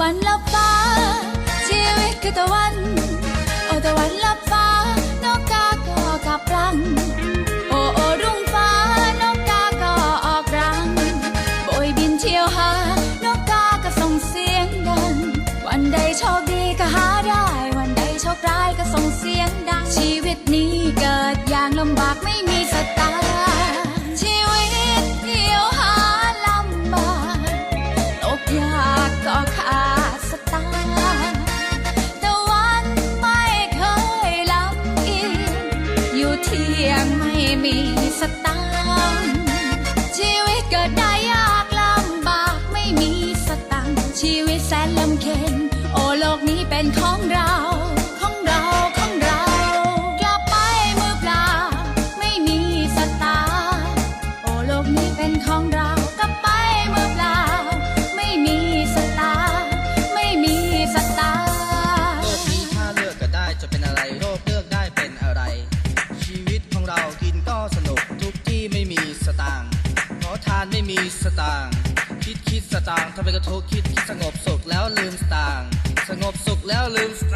วันลับฟ้า ชีวิตคือตะวัน โอตะวันลับฟ้า นกกาก็กับรัง โอโอรุ่งฟ้า นกกาก็ออกรัง โบยบินเที่ยวหา นกกาก็ส่งเสียงดัง วันใดโชคดีก็หาได้ วันใดโชคร้ายก็ส่งเสียงดัง ชีวิตนี้เกิดอย่างลำบากไม่มี อยู่เที่ยงไม่มีสตางค์ชีวิตเกิดได้ยากลำบากไม่มีสตังค์ชีวิตแสนลำเค็ญโอโลกนี้เป็นของเราของเราของเรา กลับไปมือเปล่าไม่มีสตางค์โอโลกนี้เป็นของเรา เรากินก็สนุกทุกที่ไม่มีสตางค์ขอทานไม่มีสตางค์คิดคิดสตางค์ทำไมกระทุกคิดคิดสงบสุขแล้วลืมสตางค์สงบสุขแล้วลืมสตางค์